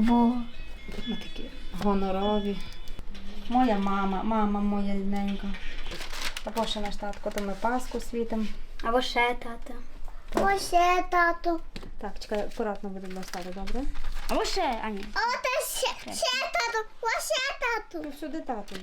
Во. Ми такі гонорові. Моя мама, мама моя рідненька. Або ще наш татко, то ми Пасху світимо. Або ще тата. Ось ще тату. Так, чекай, акуратно буде достати, добре? Або ще, Аня. О, ще, ще тату. Ось ще тату. Ну, сюди тату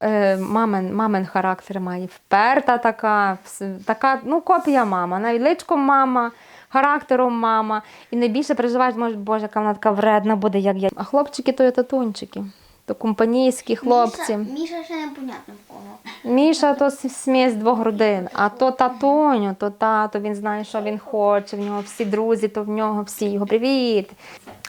Е, мамин, мамин характер має вперта така, така, ну, копія мама, навіть личком мама, характером мама. І найбільше переживаєш, може, боже, яка вона така вредна буде, як я. А хлопчики то є татунчики. То компанійські хлопці. Міша, Міша ще не понятно в кого. Міша то с- смесь двох родин, а то татуню, то тато, він знає, що він хоче, в нього всі друзі, то в нього всі його привіт.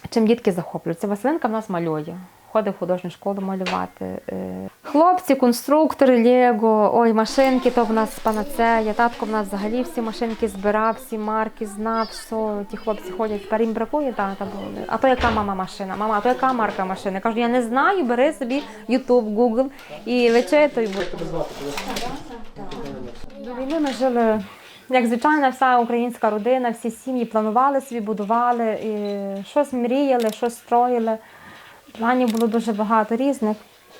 Чим дітки захоплюються? Василинка в нас малює. Ходить в художню школу малювати. Е, Хлопці, конструктори, Лего, ой, машинки, то в нас панацея. Татко в нас взагалі всі машинки збирав, всі марки знав, що ті хлопці ходять. Тепер їм бракує тата. бо- А то яка мама машина? Мама, а то яка марка машини? Кажу, я не знаю, бери собі YouTube, Google і вичитуй. До війни ми жили, як звичайна вся українська родина, всі сім'ї планували собі, будували, і щось мріяли, щось строїли. Планів було дуже багато різних.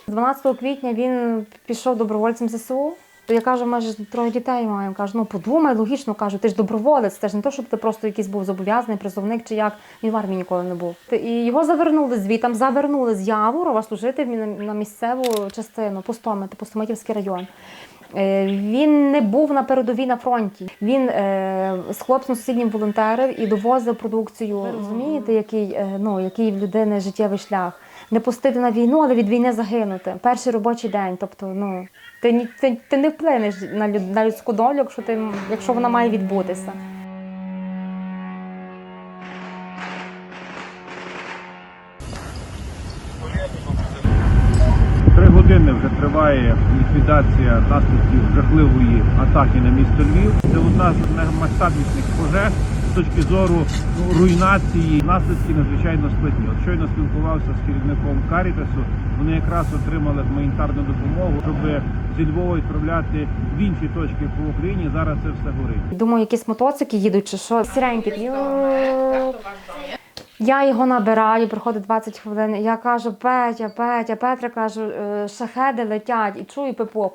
12 квітня він пішов добровольцем ЗСУ. Я кажу, ж троє дітей маємо. Кажу, ну подумай, логічно кажу, ти ж доброволець, це ж не то, щоб ти просто якийсь був зобов'язаний призовник чи як. Він в армії ніколи не був. І його завернули звітом, завернули з Яворова служити на місцеву частину, Пустомити, Пустомитівський район. Е, Він не був на передовій на фронті. Він е, з хлопцем сусіднім волонтерив і довозив продукцію. Ви розумієте, який, е, ну, який в людини життєвий шлях? Не пустити на війну, але від війни загинути. Перший робочий день. Тобто, ну ти, ти, ти не вплинеш на, люд, на людську долю, якщо ти якщо вона має відбутися. Години вже триває ліквідація наслідків жахливої атаки на місто Львів. Це одна з наймасштабніших пожеж з точки зору ну, руйнації. Наслідки надзвичайно складні. От щойно спілкувався з керівником Карітасу. Вони якраз отримали гуманітарну допомогу, щоб зі Львова відправляти в інші точки по Україні. Зараз це все горить. Думаю, якісь мотоцики їдуть чи що. Сіренькі. Я його набираю, проходить 20 хвилин. Я кажу, Петя, Петя, Петра кажу, «е, шахеди летять і чую пипо.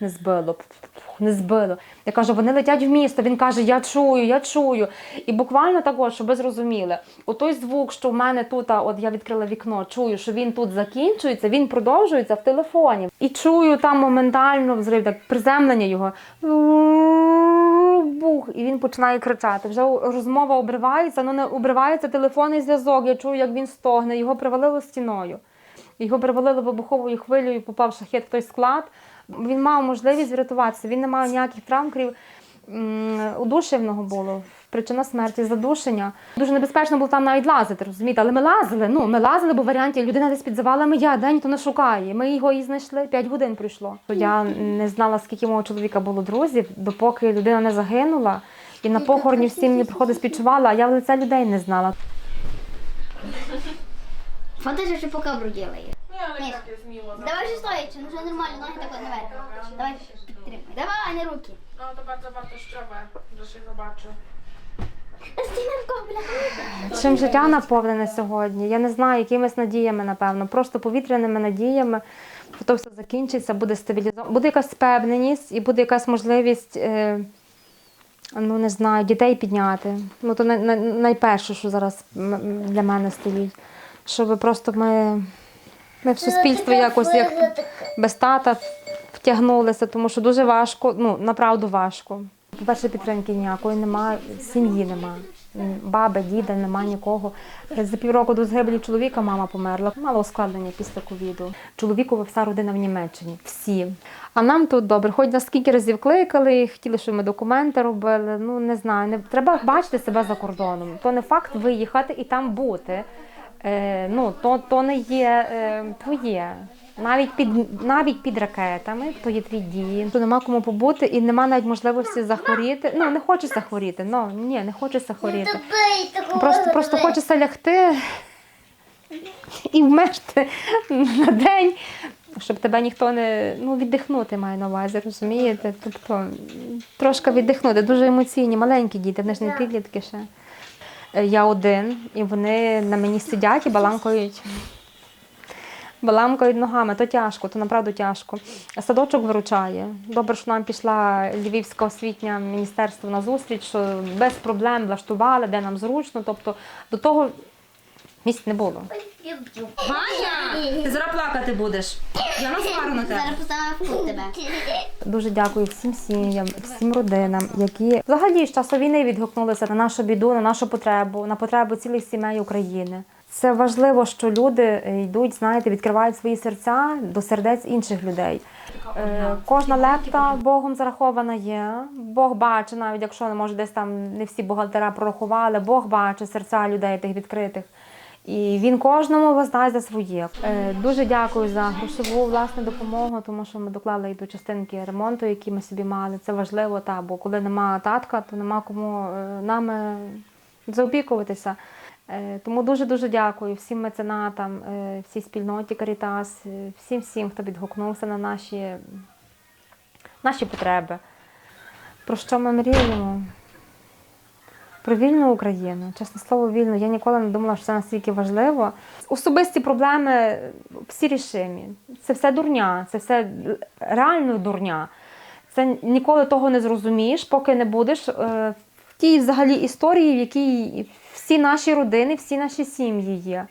Не збило, «Пф, пф, не збило. Я кажу, вони летять в місто. Він каже, я чую, я чую. І буквально так, от, щоб ви зрозуміли, отой звук, що в мене тут, от я відкрила вікно, чую, що він тут закінчується, він продовжується в телефоні. І чую там моментально взрив, так приземлення його. Бух, і він починає кричати. Вже розмова обривається, ну не обривається телефонний зв'язок. Я чую, як він стогне. Його привалило стіною. Його привалило вибуховою хвилею, попав шахет в той склад. Він мав можливість врятуватися. Він не мав ніяких травм, крім удушевного було. Причина смерті задушення. Дуже небезпечно було там навіть лазити, розумієте? Але ми лазили. Ну, ми лазили, бо варіантів людина десь під завалами я день ніхто не шукає. Ми його і знайшли. П'ять годин пройшло. Я не знала, скільки мого чоловіка було друзів, допоки людина не загинула. І на похороні всі мені приходи співчувала, а я в лице людей не знала. Фантазія ще по кабру делає. Ну, але Ні. так я зміло. Давай же стоячи, ну вже нормально, ноги так от наверх. Давай підтримай. Давай, не руки. Bardzo wartościowe, że się zobaczy. Стіненко, бля. Чим життя наповнене сьогодні? Я не знаю, якимись надіями, напевно, просто повітряними надіями. То все закінчиться, буде стабілізовано, буде якась впевненість і буде якась можливість, е, ну не знаю, дітей підняти. Ну то най, най- найперше, що зараз для мене стоїть. Щоб просто ми, ми в суспільство якось як без тата втягнулися, тому що дуже важко, ну направду важко. По-перше, підтримки ніякої немає, сім'ї немає. М, Баби, діда, немає нікого. За півроку до загибелі чоловіка мама померла. Мало ускладнення після ковіду. Чоловікова вся родина в Німеччині. Всі. А нам тут добре. Хоч нас скільки разів кликали, хотіли, щоб ми документи робили. Ну не знаю. Не треба бачити себе за кордоном. То не факт виїхати і там бути. Е, ну, то, то не є е, твоє. Навіть під навіть під ракетами, твій дім, то нема кому побути і нема навіть можливості захворіти. Ну не хочеться захворіти. Ну ні, не хочеться хворіти. Просто просто хочеться лягти і вмерти на день, щоб тебе ніхто не ну віддихнути має на увазі, розумієте? Тобто трошки віддихнути. Дуже емоційні, маленькі діти, вони ж не підлітки ще. е, я один, і вони на мені сидять і баламкають. Баламкають ногами, то тяжко, то направду тяжко. Садочок виручає. Добре, що нам пішла Львівська освітня міністерство на зустріч, що без проблем влаштували, де нам зручно. Тобто до того місць не було. Ваня, ти зараз плакати будеш. Я на Зараз поставимо тебе. Дуже дякую всім сім'ям, всім родинам, які взагалі з часу війни відгукнулися на нашу біду, на нашу потребу, на потребу цілих сімей України. Це важливо, що люди е, йдуть, знаєте, відкривають свої серця до сердець інших людей. Е, Кожна лепта Богом зарахована є. Бог бачить, навіть якщо може десь там не всі бухгалтера прорахували, Бог бачить серця людей тих відкритих. І він кожному воздасть за своє. Е, Дуже дякую за грошову власне допомогу, тому що ми доклали і до частинки ремонту, які ми собі мали. Це важливо, та, бо коли нема татка, то нема кому нами заопікуватися. Е, Тому дуже дуже дякую всім меценатам, е, всій спільноті Карітас, е, всім всім, хто відгукнувся на наші, наші потреби. Про що ми мріємо? Про вільну Україну, чесне слово, вільну. Я ніколи не думала, що це настільки важливо. Особисті проблеми всі рішимі. Це все дурня, це все реально дурня. Це ніколи того не зрозумієш, поки не будеш тій взагалі історії, в якій всі наші родини, всі наші сім'ї є.